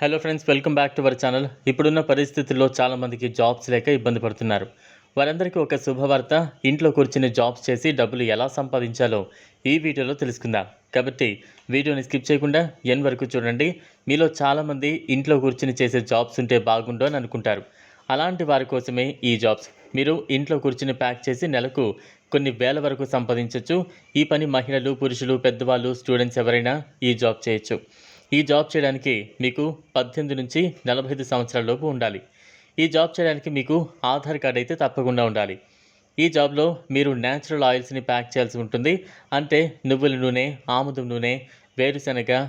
Hello friends welcome back to our channel ఇప్పుడున్న పరిస్థితుల్లో చాలామందికి జాబ్స్ లేక ఇబ్బంది పడుతున్నారు. వారందరికీ ఒక శుభవార్త. ఇంట్లో కూర్చుని జాబ్స్ చేసి డబ్బులు ఎలా సంపాదించాలో ఈ వీడియోలో తెలుసుకుందాం. కాబట్టి వీడియోని స్కిప్ చేయకుండా ఎన్ వరకు చూడండి. మీలో చాలామంది ఇంట్లో కూర్చుని చేసే జాబ్స్ ఉంటే బాగుండు అని అనుకుంటారు. అలాంటి వారి కోసమే ఈ జాబ్స్ మీరు ఇంట్లో కూర్చుని ప్యాక్ చేసి నెలకు కొన్ని వేల వరకు సంపాదించవచ్చు ఈ పని మహిళలు పురుషులు పెద్దవాళ్ళు స్టూడెంట్స్ ఎవరైనా ఈ జాబ్ చేయొచ్చు. ఈ జాబ్ చేయడానికి మీకు పద్దెనిమిది నుంచి నలభై ఐదు సంవత్సరాల లోపు ఉండాలి. ఈ జాబ్ చేయడానికి మీకు ఆధార్ కార్డ్ అయితే తప్పకుండా ఉండాలి. ఈ జాబ్లో మీరు న్యాచురల్ ఆయిల్స్ని ప్యాక్ చేయాల్సి ఉంటుంది. అంటే నువ్వుల నూనె ఆముదం నూనె వేరుశనగ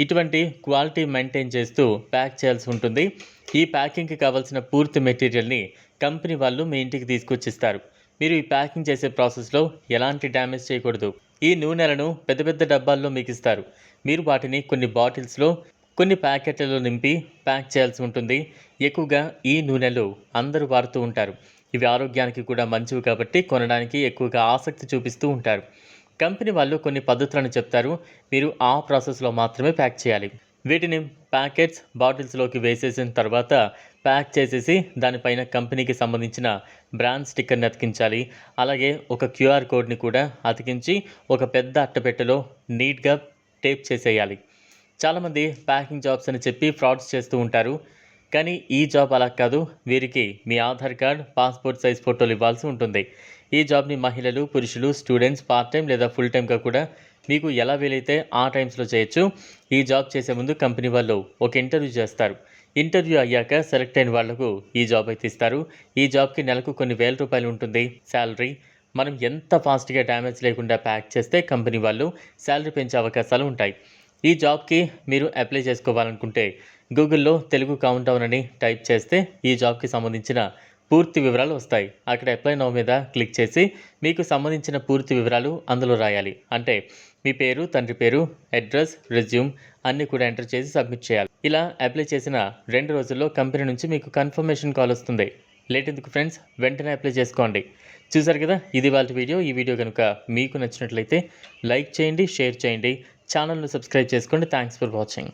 ఇటువంటి క్వాలిటీ మెయింటైన్ చేస్తూ ప్యాక్ చేయాల్సి ఉంటుంది. ఈ ప్యాకింగ్కి కావాల్సిన పూర్తి మెటీరియల్ని కంపెనీ వాళ్ళు మీ ఇంటికి తీసుకొచ్చిస్తారు. మీరు ఈ ప్యాకింగ్ చేసే ప్రాసెస్లో ఎలాంటి డ్యామేజ్ చేయకూడదు. ఈ నూనెలను పెద్ద పెద్ద డబ్బాల్లో మీకు ఇస్తారు మీరు వాటిని కొన్ని బాటిల్స్లో కొన్ని ప్యాకెట్లలో నింపి ప్యాక్ చేయాల్సి ఉంటుంది. ఎక్కువగా ఈ నూనెలు అందరూ వాడుతూ ఉంటారు. ఇవి ఆరోగ్యానికి కూడా మంచివి కాబట్టి కొనడానికి ఎక్కువగా ఆసక్తి చూపిస్తూ ఉంటారు. కంపెనీ వాళ్ళు కొన్ని పద్ధతులను చెప్తారు. మీరు ఆ ప్రాసెస్లో మాత్రమే ప్యాక్ చేయాలి. వీటిని ప్యాకెట్స్ బాటిల్స్లోకి వేసేసిన తర్వాత ప్యాక్ చేసేసి దానిపైన కంపెనీకి సంబంధించిన బ్రాండ్ స్టిక్కర్ని అతికించాలి అలాగే ఒక క్యూఆర్ కోడ్ని కూడా అతికించి ఒక పెద్ద అట్టపెట్టెలో నీట్గా టేప్ చేసేయాలి. చాలామంది ప్యాకింగ్ జాబ్స్ అని చెప్పి ఫ్రాడ్స్ చేస్తూ ఉంటారు. కానీ ఈ జాబ్ అలా కాదు. వీరికి మీ ఆధార్ కార్డ్ పాస్పోర్ట్ సైజ్ ఫోటోలు ఇవ్వాల్సి ఉంటుంది. ఈ జాబ్ని మహిళలు పురుషులు స్టూడెంట్స్ పార్ట్ టైం లేదా ఫుల్ టైంగా కూడా మీకు ఎలా వీలైతే ఆ టైమ్స్లో చేయొచ్చు ఈ జాబ్ చేసే ముందు కంపెనీ వాళ్ళు ఒక ఇంటర్వ్యూ చేస్తారు. ఇంటర్వ్యూ అయ్యాక సెలెక్ట్ అయిన వాళ్ళకు ఈ జాబ్ అయితే ఇస్తారు. ఈ జాబ్కి నెలకు కొన్ని వేల రూపాయలు ఉంటుంది. శాలరీ. మనం ఎంత ఫాస్ట్గా డ్యామేజ్ లేకుండా ప్యాక్ చేస్తే కంపెనీ వాళ్ళు శాలరీ పెంచే అవకాశాలు ఉంటాయి. ఈ జాబ్కి మీరు అప్లై చేసుకోవాలనుకుంటే గూగుల్లో తెలుగు కౌంటౌన్ అని టైప్ చేస్తే ఈ జాబ్కి సంబంధించిన పూర్తి వివరాలు వస్తాయి. అక్కడ అప్లై నో మీద క్లిక్ చేసి మీకు సంబంధించిన పూర్తి వివరాలు అందులో రాయాలి. అంటే మీ పేరు తండ్రి పేరు అడ్రస్ రెజ్యూమ్ అన్నీ కూడా ఎంటర్ చేసి సబ్మిట్ చేయాలి. ఇలా అప్లై చేసిన రెండు రోజుల్లో కంపెనీ నుంచి మీకు కన్ఫర్మేషన్ కాల్ వస్తుంది. లేట్ ఎందుకు ఫ్రెండ్స్? వెంటనే అప్లై చేసుకోండి. చూసారు కదా? ఇది వాళ్ళ వీడియో. ఈ వీడియో కనుక మీకు నచ్చినట్లయితే లైక్ చేయండి షేర్ చేయండి. ఛానల్ను సబ్స్క్రైబ్ చేసుకోండి. Thanks for watching.